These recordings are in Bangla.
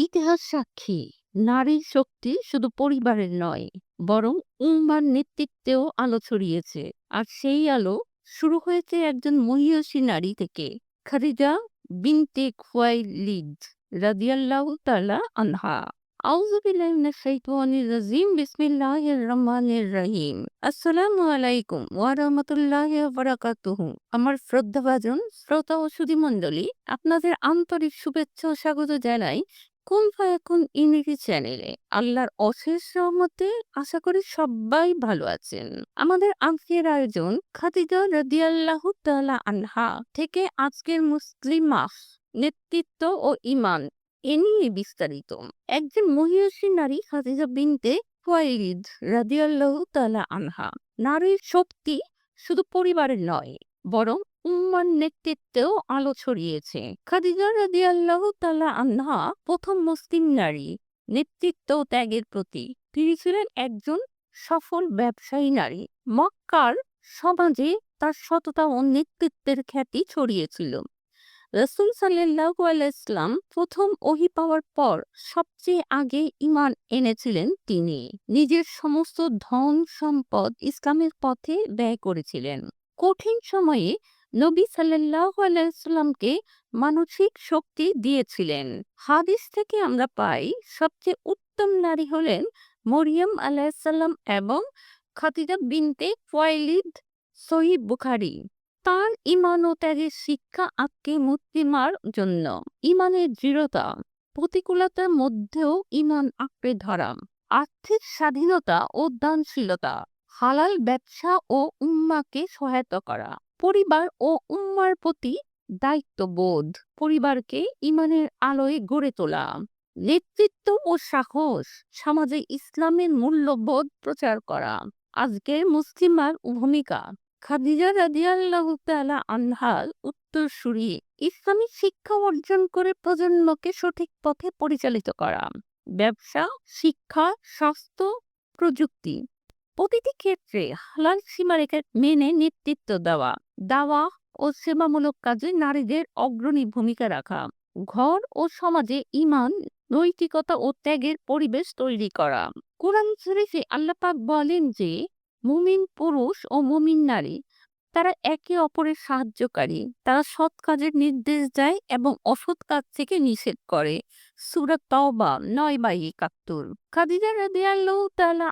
ইতিহাস সাক্ষী। নারীর শক্তি শুধু পরিবারের নয়, বরং উম্মার নেতৃত্বেও আলো ছড়িয়েছে। আর সেই আলো শুরু হয়েছে একজন মহিয়সী নারী থেকে, খাদিজা বিনতে খুয়াইলিদ রাদিয়াল্লাহু তাআলা আনহা। আমার শ্রদ্ধাভাজন, শ্রোতা ও সুধীমণ্ডলী, আপনাদের আন্তরিক শুভেচ্ছা ও স্বাগত জানাই কোন এখন ইংরেজি চ্যানেলে আল্লাহর অশেষ রহমতে আশা করি সবাই ভালো আছেন। আমাদের আজকের আয়োজন খাদিজা রাদিয়াল্লাহু তাআলা আনহা থেকে আজকের মুসলিম মাস নেতৃত্ব ও ইমান এ নিয়ে বিস্তারিত। একজন মহিষী নারী খাদিজা বিনতে খুয়াইলিদ রাদিয়াল্লাহু তাআলা আনহা। নারীর শক্তি শুধু পরিবারের নয়, বরং উম্মার নেতৃত্বেও আলো ছড়িয়েছে। খাদিজা প্রথম মুসলিম নারী নেতৃত্ব ত্যাগের প্রতি তিনি ছিলেন একজন সফল ব্যবসায়ী নারী। মক্কার সমাজে তার সততা ও নেতৃত্বের খ্যাতি ছড়িয়েছিল। রসুল সাল্লাহু আলাইসলাম প্রথম ওহি পাওয়ার পর সবচেয়ে আগে ইমান এনেছিলেন তিনি। নিজের সমস্ত ধন সম্পদ ইসলামের পথে ব্যয় করেছিলেন। কঠিন সময়ে নবী সাল্লাহ আলাইসাল্লামকে মানসিক শক্তি দিয়েছিলেন। হাদিস থেকে আমরা পাই, সবচেয়ে উত্তম নারী হলেন মরিয়ম আলাইসাল্লাম এবং খাতিজা বিনতে ফয়লিদ সহিব বুখারি। তার ইমান ও ত্যাগের শিক্ষা আত্মকে মুক্তিমার জন্য। ইমানের দৃঢ়তা, প্রতিকূলতার মধ্যেও ইমান আঁকড়ে ধরা, আর্থিক স্বাধীনতা ও দানশীলতা, হালাল ব্যবসা ও উম্মাকে সহায়তা করা। পরিবার ও উম্মার প্রতি দায়িত্ববোধ পরিবারকে ইমানের আলোয় গড়ে তোলা, নেতৃত্ব ও সাহস সমাজে ইসলামের মূল্যবোধ প্রচার করা। আজকের মুসলিমার ভূমিকা, খাদিজা রাদিয়াল্লাহু তাআলা আনহার উত্তরসূরি, ইসলামী শিক্ষা অর্জন করে প্রজন্মকে সঠিক পথে পরিচালিত করা, ব্যবসা, শিক্ষা, স্বাস্থ্য, প্রযুক্তি প্রতিটি ক্ষেত্রে হালাল সীমারেখা মেনে নেতৃত্ব দেওয়া। দাওয়া ও সেবামূলক কাজে নারীদের অগ্রণী ভূমিকা রাখা, ঘর ও সমাজে ইমান নৈতিকতা ও ত্যাগের পরিবেশ তৈরি করা। কোরআন শরীফে আল্লাপাক বলেন যে, মুমিন পুরুষ ও মুমিন নারী, তারা একে অপরের সাহায্যকারী। তারা সৎ কাজের নির্দেশ দেয় এবং অসৎ কাজ থেকে নিষেধ করে। সুরাত তওবা নয় বাই একাত্তর। খাদিজা রাদিয়াল্লাহু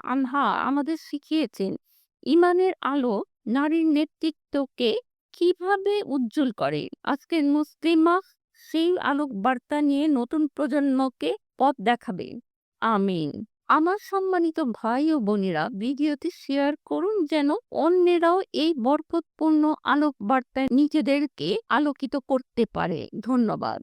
আনহা আমাদের শিখিয়েছেন ইমানের আলো নারীর নেতৃত্বকে কীভাবে উজ্জ্বল করে? আজকের মুসলিমা সেই আলোক বার্তা নিয়ে নতুন প্রজন্মকে পথ দেখাবে। আমিন। আমার সম্মানিত ভাই ও বোনেরা, ভিডিওটি শেয়ার করুন যেন অন্যেরাও এই বরকতপূর্ণ আলোক বার্তায় নিজেদেরকে আলোকিত করতে পারে। ধন্যবাদ।